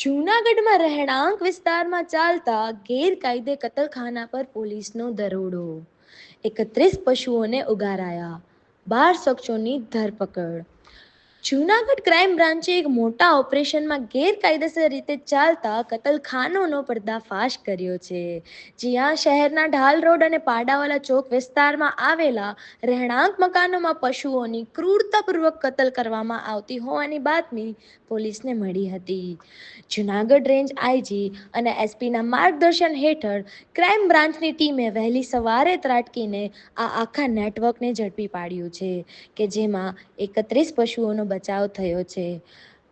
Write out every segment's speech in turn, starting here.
જૂનાગઢમાં રહેણાંક વિસ્તારમાં ચાલતા ગેરકાયદે કતલખાના પર પોલીસનો દરોડો. એકત્રીસ પશુઓને ઉગારાયા. બાર શખ્સોની ધરપકડ. જૂનાગઢ ક્રાઇમ બ્રાન્ચે એક મોટા ઓપરેશનમાં ગેરકાયદેસર રીતે ચાલતા કતલખાનોનો પર્દાફાશ કર્યો છે. જ્યાં શહેરના ઢાલ રોડ અને પાડાવાલા ચોક વિસ્તારમાં આવેલા રહેણાંક મકાનોમાં પશુઓની ક્રૂરતાપૂર્વક કતલ કરવામાં આવતી હોવાની બાતમી પોલીસને મળી હતી. જૂનાગઢ રેન્જ આઈજી અને એસપીના માર્ગદર્શન હેઠળ ક્રાઇમ બ્રાન્ચની ટીમે વહેલી સવારે ત્રાટકીને આ આખા નેટવર્કને ઝડપી પાડ્યું છે કે જેમાં એકત્રીસ પશુઓનો બચાવ થયો છે.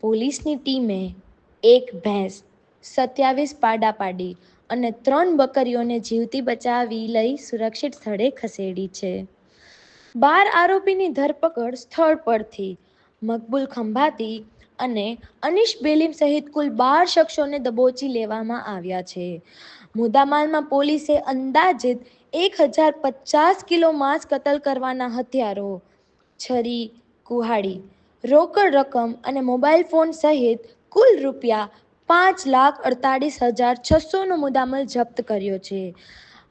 પોલીસની ટીમે એક ભેંસ સત્યાવીસ પાડા પાડી અને ત્રણ બકરીઓને જીવતી બચાવી લઈ સુરક્ષિત સ્થળે ખસેડી છે. બાર આરોપીની ધરપકડ સ્થળ પરથી મકબૂલ ખંભાતી અને અનિશ બેલીમ સહિત કુલ બાર શખ્સોને દબોચી લેવામાં આવ્યા છે. મુદ્દામાલમાં પોલીસે અંદાજિત એક હજાર પચાસ કિલો માંસ કતલ કરવાના હથિયારો, છરી, કુહાડી રોકડ રકમ અને મોબાઈલ ફોન સહિત કુલ રૂપિયા પાંચ લાખ અડતાળીસ હજાર છસોનો મુદ્દામાલ જપ્ત કર્યો છે.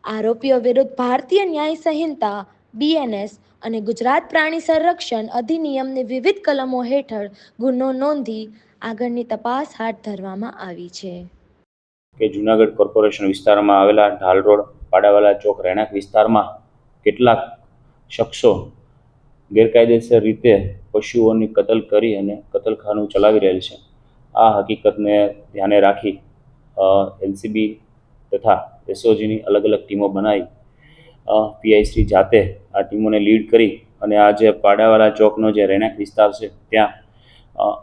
આરોપીઓ વિરુદ્ધ ભારતીય ન્યાય સંહિતા બીએનએસ અને ગુજરાત પ્રાણી સંરક્ષણ અધિનિયમની વિવિધ કલમો હેઠળ ગુનો નોંધી આગળની તપાસ હાથ ધરવામાં આવી છે. કે જુનાગઢ કોર્પોરેશન વિસ્તારમાં આવેલા ઢાલ રોડ પાડાવાલા ચોક રહેણાંક વિસ્તારમાં કેટલાક શખ્સો ગેરકાયદેસર રીતે પશુઓની કતલ કરી અને કતલખાનું ચલાવી રહેલ છે. આ હકીકતને ધ્યાને રાખી એલસીબી તથા એસઓજીની અલગ અલગ ટીમો બનાવી પીઆઈસી જાતે આ ટીમોને લીડ કરી અને આ જે પાડાવાળા ચોકનો જે રહેણાંક વિસ્તાર છે, ત્યાં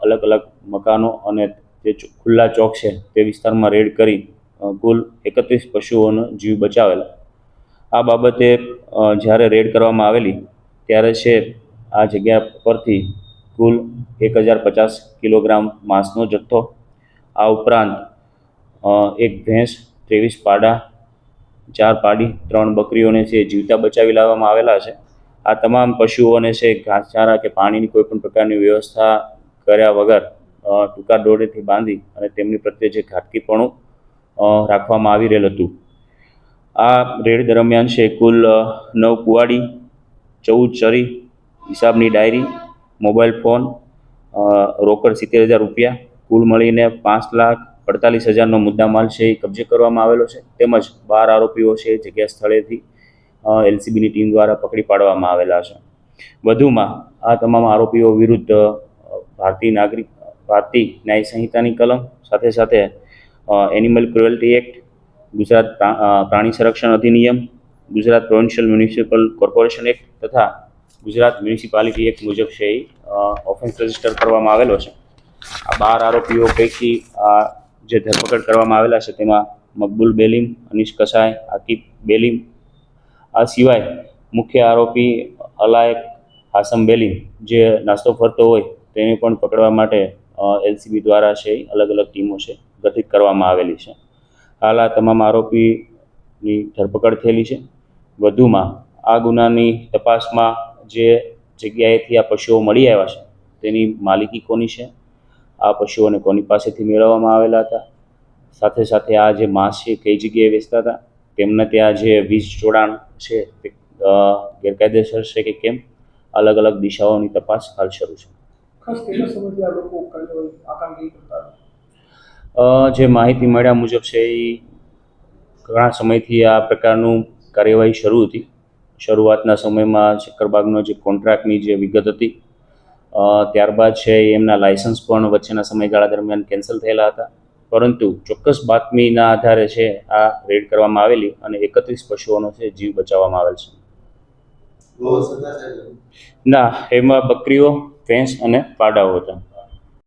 અલગ અલગ મકાનો અને જે ખુલ્લા ચોક છે, તે વિસ્તારમાં રેડ કરી કુલ એકત્રીસ પશુઓનો જીવ બચાવેલા. આ બાબતે જ્યારે રેડ કરવામાં આવેલી ત્યારે છે આ જગ્યા પરથી કુલ એક હજાર પચાસ કિલોગ્રામ માંસનો જથ્થો. આ ઉપરાંત એક ભેંસ, ત્રેવીસ પાડા, ચાર પાડી, ત્રણ બકરીઓને છે જીવતા બચાવી લાવવામાં આવેલા છે. આ તમામ પશુઓને છે ઘાસચારા કે પાણીની કોઈપણ પ્રકારની વ્યવસ્થા કર્યા વગર ટૂંકા દોડેથી બાંધી અને તેમની પ્રત્યે જે ઘાતકીપણું રાખવામાં આવી રહેલ હતું. આ રેડ દરમિયાન છે કુલ નવ કુવાડી ચૌદ ચરી હિસાબની ડાયરી મોબાઈલ ફોન રોકડ સિત્તેર હજાર રૂપિયા, કુલ મળીને પાંચ લાખ અડતાલીસ હજારનો મુદ્દામાલ છે એ કબજે કરવામાં આવેલો છે. તેમજ બાર આરોપીઓ છે જગ્યા સ્થળેથી એલસીબીની ટીમ દ્વારા પકડી પાડવામાં આવેલા છે. વધુમાં આ તમામ આરોપીઓ વિરુદ્ધ ભારતીય નાગરિક, ભારતીય ન્યાય સંહિતાની કલમ, સાથે સાથે એનિમલ ક્રુએલ્ટી એક્ટ ગુજરાત પ્રાણી સંરક્ષણ અધિનિયમ Gujarat provincial municipal corporation act તથા ગુજરાત મ્યુનિસિપાલિટી એક્ટ મુજબ છે એ ઓફેન્સ રજિસ્ટર કરવામાં આવેલો છે. આ બાર આરોપીઓ પૈકી આ જે ધરપકડ કરવામાં આવેલા છે તેમાં મકબૂલ બેલીમ, અનીશ કસાય આકિબ બેલીમ, આ સિવાય મુખ્ય આરોપી અલાયક હાસમ બેલીમ જે નાસ્તો ફરતો હોય તેને પણ પકડવા માટે એલસીબી દ્વારા છે અલગ અલગ ટીમો છે ગઠિત કરવામાં આવેલી છે. હાલ આ તમામ આરોપીની ધરપકડ થયેલી છે. વધુમાં આ ગુનાની તપાસમાં જે જગ્યાએથી આ પશુઓ મળી આવ્યા છે તેની માલિકી કોની છે? આ પશુઓને કોની પાસેથી મેળવવામાં આવેલા હતા? સાથે સાથે આ જે માંસ છે કઈ જગ્યાએ વેચતા હતા? તેમના ત્યાં જે વીજ જોડાણ છે તે ગેરકાયદેસર છે કે કેમ? અલગ અલગ દિશાઓની તપાસ હાલ શરૂ છે. જે માહિતી મળ્યા મુજબ છે એ ઘણા સમયથી આ પ્રકારનું કાર્યવાહી શરૂ હતી. શરૂઆતના સમયમાં શક્કરબાગનો જે કોન્ટ્રાક્ટની જે વિગત હતી ત્યારબાદ છે એમના લાયસન્સ પણ વચ્ચેના સમયગાળા દરમિયાન કેન્સલ થયેલા હતા. પરંતુ ચોક્કસ બાતમીના આધારે છે આ રેડ કરવામાં આવેલી અને એકત્રીસ પશુઓનો છે જીવ બચાવવામાં આવેલ છે. ના એમાં બકરીઓ ભેંસ અને પાડાઓ હતા.